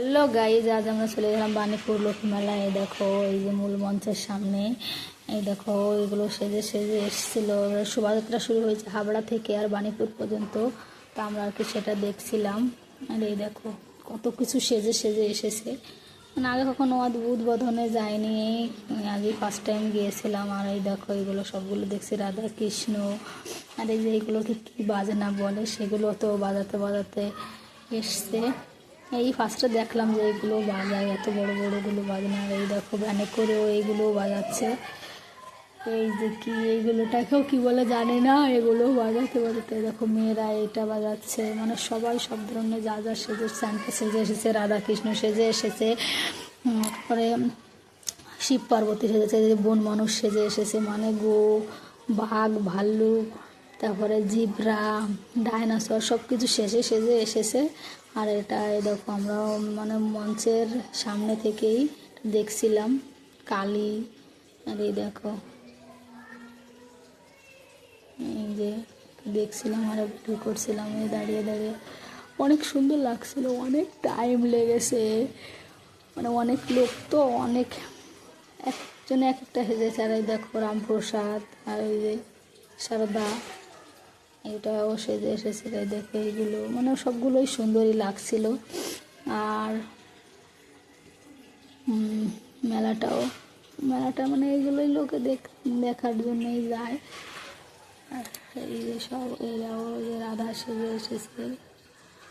Hello guys আজ আমরা চলে গেলাম বানিপুর লক্ষ্মী মেলা এই দেখো, এই যে মূল মঞ্চের সামনে, এই দেখো, এগুলো সেজে সেজে এসেছিল। শোভাযাত্রা শুরু হয়েছে হাবড়া থেকে আর বানিপুর পর্যন্ত, তা আমরা আর কি সেটা দেখছিলাম। আর এই দেখো, কত কিছু সেজে সেজে এসেছে। মানে আগে কখনো উদ্বোধনে যায়নি আগে ফার্স্ট টাইম গিয়েছিলাম, আর এই দেখো, এগুলো সবগুলো দেখছি রাধা কৃষ্ণ। আর এই যে এগুলোকে কী বাজনা বলে, সেগুলো তো বাজাতে বাজাতে এসছে। এই ফার্স্টে দেখলাম যে এইগুলো বাজায়, এত বড় বড়গুলো বাজনা। এই দেখো, ভ্যানে করেও এইগুলো বাজাচ্ছে। এই যে কি, এইগুলোটাকেও কি বলে জানি না এগুলো বাজাতে বাজাতে দেখো মেয়েরা এটা বাজাচ্ছে। মানে সবাই সব ধরনের যা যা সেজে স্যান্টা সেজে এসেছে, রাধাকৃষ্ণ সেজে এসেছে তারপরে শিব পার্বতী সেজেছে বন মানুষ সেজে এসেছে মানে গো, বাঘ, ভাল্লুক, তারপরে জিব্রা, ডাইনোসর সব কিছু শেষে সেজে এসেছে। আর এটা এই দেখো আমরা মানে মঞ্চের সামনে থেকেই দেখছিলাম কালী, আর এই দেখো। এই যে দেখছিলাম আর ভিডিও করছিলাম, এই দাঁড়িয়ে দাঁড়িয়ে। অনেক সুন্দর লাগছিল, অনেক টাইম লেগেছে। মানে অনেক লোক তো, অনেক একজনে এক একটা হেজেছে আর এই দেখো রামপ্রসাদ, আর ওই যে সারদা। এটাও সেজে এসেছিল দেখে দেখো এইগুলো মানে সবগুলোই সুন্দরই লাগছিল। আর মেলাটাও, মেলাটা মানে এইগুলোই লোকে দেখ, দেখার জন্যই যায়। আর এই যে সব, এরাও যে রাধা সেজে এসেছে।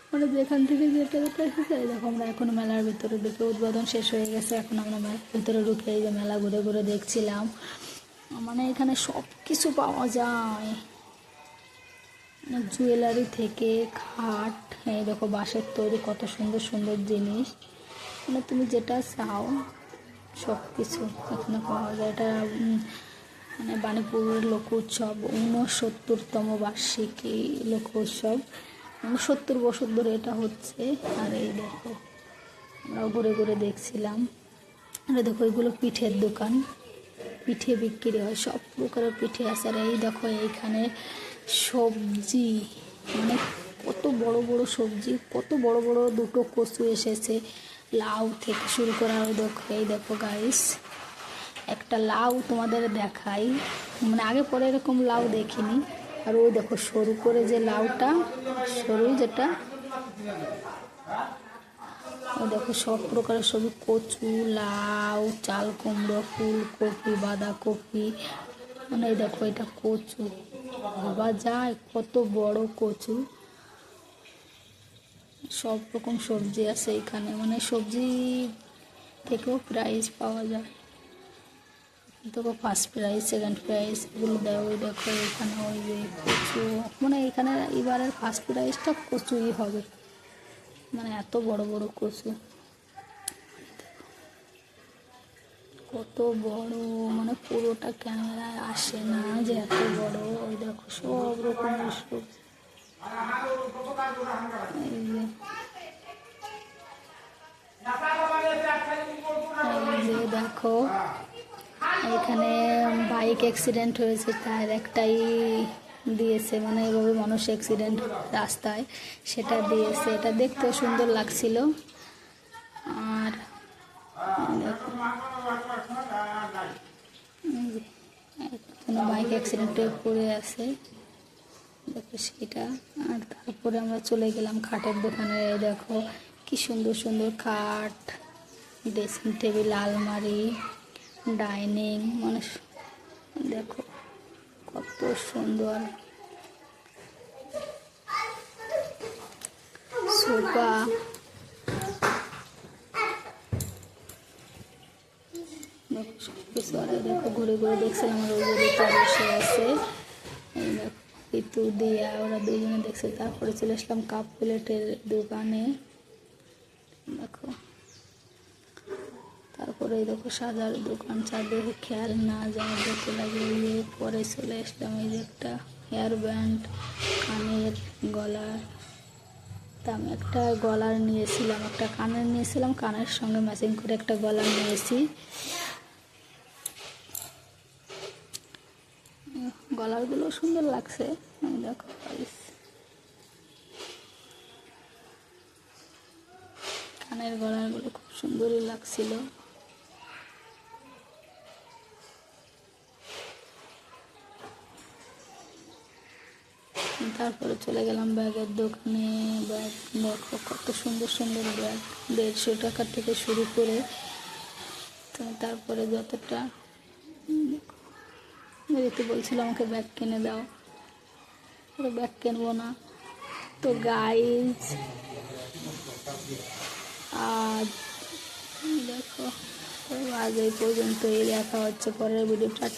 মানে যেখান থেকে যেটা যেটা এসেছে দেখো আমরা এখন মেলার ভিতরে ঢুকে উদ্বোধন শেষ হয়ে গেছে। এখন আমরা মেলার ভিতরে ঢুকে এই যে মেলা ঘুরে ঘুরে দেখছিলাম। মানে এখানে সব কিছু পাওয়া যায়। জুয়েলারি থেকে খাট, এই দেখো বাঁশের তৈরি কত সুন্দর সুন্দর জিনিস। মানে তুমি যেটা চাও সব কিছু এখানে পাওয়া যায়। এটা মানে বাণীপুরের লোক উৎসব ঊনসত্তরতম বার্ষিকী লোক উৎসব সত্তর বছর ধরে এটা হচ্ছে। আর এই দেখো, আমরাও ঘুরে ঘুরে দেখছিলাম। আর দেখো, এগুলো পিঠের দোকান। পিঠে বিক্রি হয়, সব প্রকারের পিঠে আছে। আর এই দেখো, এইখানে সবজি মানে কত বড় বড় সবজি, কত বড় বড় দুটো কচু এসেছে। লাউ থেকে শুরু করে আর ওই দেখো এই দেখো গাইস একটা লাউ তোমাদের দেখাই। মানে আগে পরে এরকম লাউ দেখিনি। আর ওই দেখো সরু করে যে লাউটা, সরু যেটা ওই দেখো সব প্রকারের সবজি, কচু, লাউ, চাল কুমড়ো, ফুলকপি, বাঁধাকপি মানে দেখো এটা কচু। ভাবা যায়, কত বড় কচু। সব রকম সবজি আছে এখানে মানে সবজি থেকেও প্রাইস পাওয়া যায়। দেখো ফার্স্ট প্রাইজ সেকেন্ড প্রাইজ এগুলো দেয়, ওই দেখো এখানে ওই যে কচু। মানে এখানে এবারের ফার্স্ট প্রাইজটা কচুই হবে। মানে এত বড় বড় কচু। কত বড় মানে পুরোটা ক্যামেরায় আসে না যে এত বড়। ওই দেখো সব এই যে। দেখো, এখানে বাইক অ্যাক্সিডেন্ট হয়েছে, তার একটাই দিয়েছে মানে এভাবে মানুষ অ্যাক্সিডেন্ট রাস্তায়, সেটা দিয়েছে। এটা দেখতেও সুন্দর লাগছিল। আর কোনো বাইক অ্যাক্সিডেন্টে পড়ে আছে। দেখো সেটা। আর তারপরে আমরা চলে গেলাম খাটের দোকানে। দেখো কি সুন্দর সুন্দর খাট ড্রেসিং টেবিল আলমারি ডাইনিং মানে দেখো কত সুন্দর। সোফা দেখো সব আর দেখো, ঘুরে ঘুরে দেখছিলাম আর ওই ঋতু বসে আছে। ঋতু দিয়া, ওরা দুজনে দেখছে। তারপরে চলে আসলাম কাপ প্লেটের দোকানে। দেখো। তারপরে দেখো, সাজার দোকান চারদিকে খেয়াল না জামা দেখতে লাগে এই যে, পরে চলে আসলাম এই যে একটা হেয়ার ব্যান্ড, কানের গলার। তা আমি একটা গলার নিয়েছিলাম, একটা কানের নিয়েছিলাম, কানের সঙ্গে ম্যাচিং করে একটা গলার নিয়েছি। গলারগুলো সুন্দর লাগছে। দেখো। কানের গলাগুলো খুব সুন্দরই লাগছিল। তারপরে চলে গেলাম ব্যাগের দোকানে। ব্যাগ, দেখো কত সুন্দর সুন্দর ব্যাগ। দেড়শো টাকা থেকে শুরু করে। তারপরে যতটা ঋতু বলছিল আমাকে ব্যাগ কিনে দাও। ওরা ব্যাগ কিনবো না। তো গাইজ আর দেখো আজ এই পর্যন্ত এই দেখা হচ্ছে পরের ভিডিও টাটা